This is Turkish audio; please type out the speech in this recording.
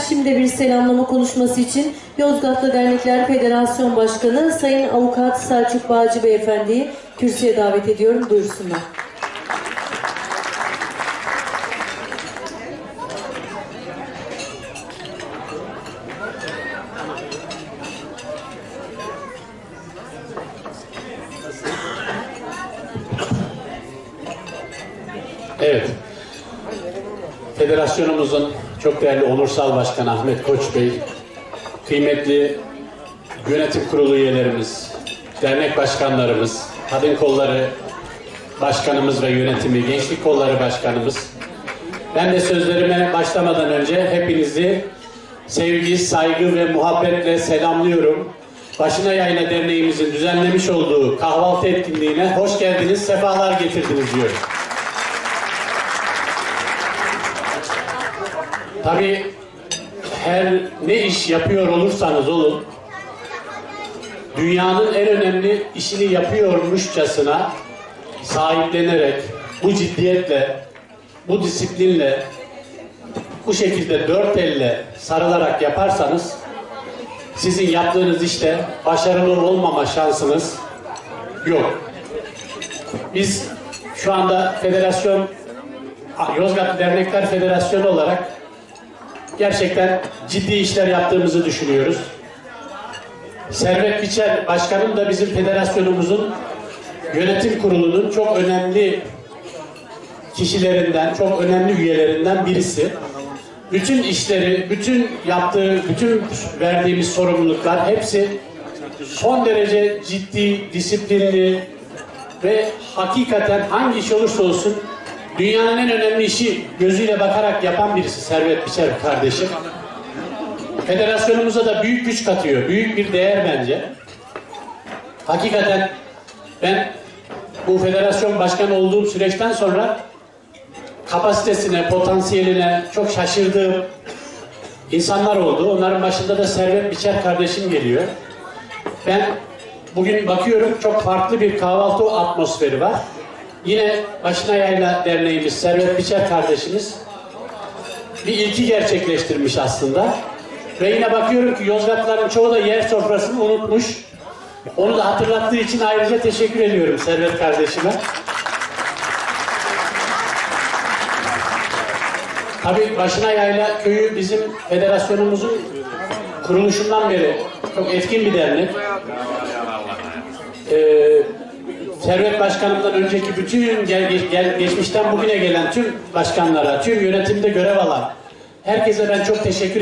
Şimdi bir selamlama konuşması için Yozgatlı Dernekler Federasyon Başkanı Sayın Avukat Selçuk Bağcı Beyefendi'yi kürsüye davet ediyorum. Buyursunlar. Evet. Federasyonumuzun çok değerli onursal başkanı Ahmet Koç Bey, kıymetli yönetim kurulu üyelerimiz, dernek başkanlarımız, kadın kolları başkanımız ve yönetimi, gençlik kolları başkanımız. Ben de sözlerime başlamadan önce hepinizi sevgi, saygı ve muhabbetle selamlıyorum. Başına Yayla Derneğimizin düzenlemiş olduğu kahvaltı etkinliğine hoş geldiniz, sefalar getirdiniz diyorum. Tabii her ne iş yapıyor olursanız olun, dünyanın en önemli işini yapıyormuşçasına sahiplenerek, bu ciddiyetle, bu disiplinle, bu şekilde dört elle sarılarak yaparsanız, sizin yaptığınız işte başarılı olmama şansınız yok. Biz şu anda federasyon, Yozgat Dernekler Federasyonu olarak gerçekten ciddi işler yaptığımızı düşünüyoruz. Servet Biçer Başkanım da bizim federasyonumuzun yönetim kurulunun çok önemli kişilerinden, çok önemli üyelerinden birisi. Bütün işleri, bütün yaptığı, bütün verdiğimiz sorumluluklar hepsi son derece ciddi, disiplinli ve hakikaten hangi iş olursa olsun dünyanın en önemli işi gözüyle bakarak yapan birisi Servet Biçer kardeşim. Federasyonumuza da büyük güç katıyor. Büyük bir değer bence. Hakikaten ben bu federasyon başkanı olduğum süreçten sonra kapasitesine, potansiyeline çok şaşırdığım insanlar oldu. Onların başında da Servet Biçer kardeşim geliyor. Ben bugün bakıyorum çok farklı bir kahvaltı atmosferi var. Yine Başına Yayla Derneğimiz, Servet Biçer kardeşimiz bir ilki gerçekleştirmiş aslında. Ve yine bakıyorum ki Yozgatlıların çoğu da yer sofrasını unutmuş. Onu da hatırlattığı için ayrıca teşekkür ediyorum Servet kardeşime. Tabii Başına Yayla Köyü bizim federasyonumuzun kuruluşundan beri çok etkin bir dernek. Ee, Servet Başkanım'dan önceki bütün gel, gel, geçmişten bugüne gelen tüm başkanlara, tüm yönetimde görev alan herkese ben çok teşekkür